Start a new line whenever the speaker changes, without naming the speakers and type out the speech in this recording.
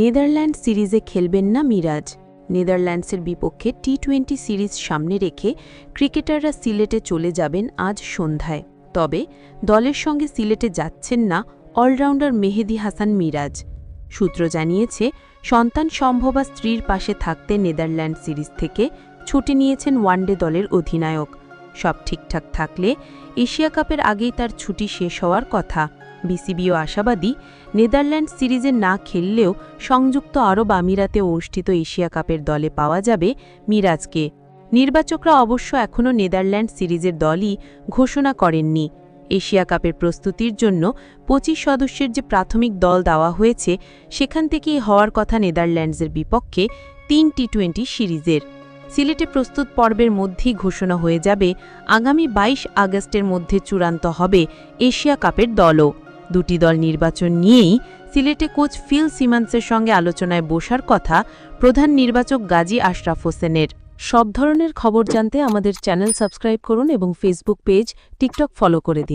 Netherland সিরিজে খেলবেন না মিরাজ। নেদারল্যান্ডসের বিপক্ষে টি টোয়েন্টি সিরিজ সামনে রেখে ক্রিকেটাররা সিলেটে চলে যাবেন আজ সন্ধ্যায়। তবে দলের সঙ্গে সিলেটে যাচ্ছেন না অলরাউন্ডার মেহেদি হাসান মিরাজ। সূত্র জানিয়েছে, সন্তান সম্ভবা স্ত্রীর পাশে থাকতে নেদারল্যান্ড সিরিজ থেকে ছুটি নিয়েছেন ওয়ানডে দলের অধিনায়ক। সব ঠিকঠাক থাকলে এশিয়া কাপের আগেই তার ছুটি শেষ হওয়ার কথা। বিসিবিও আশাবাদী নেদারল্যান্ড সিরিজে না খেললেও সংযুক্ত আরব আমিরাতে অনুষ্ঠিত এশিয়া কাপের দলে পাওয়া যাবে মিরাজকে। নির্বাচকরা অবশ্য এখনও নেদারল্যান্ড সিরিজের দলই ঘোষণা করেননি। এশিয়া কাপের প্রস্তুতির জন্য পঁচিশ সদস্যের যে প্রাথমিক দল দেওয়া হয়েছে, সেখান থেকেই হওয়ার কথা নেদারল্যান্ডসের বিপক্ষে তিন টি টোয়েন্টি সিরিজের। সিলেটে প্রস্তুত পর্বের মধ্যেই ঘোষণা হয়ে যাবে, আগামী ২২ আগস্টের মধ্যে চূড়ান্ত হবে এশিয়া কাপের দলও। দুটি দল নির্বাচন নিয়েই সিলেটে কোচ ফিল সিমান্সের সঙ্গে আলোচনায় বসার কথা প্রধান নির্বাচক গাজী আশরাফ হোসেনের। সব ধরনের খবর জানতে আমাদের চ্যানেল সাবস্ক্রাইব করুন এবং ফেসবুক পেজ, টিকটক ফলো করে দিন।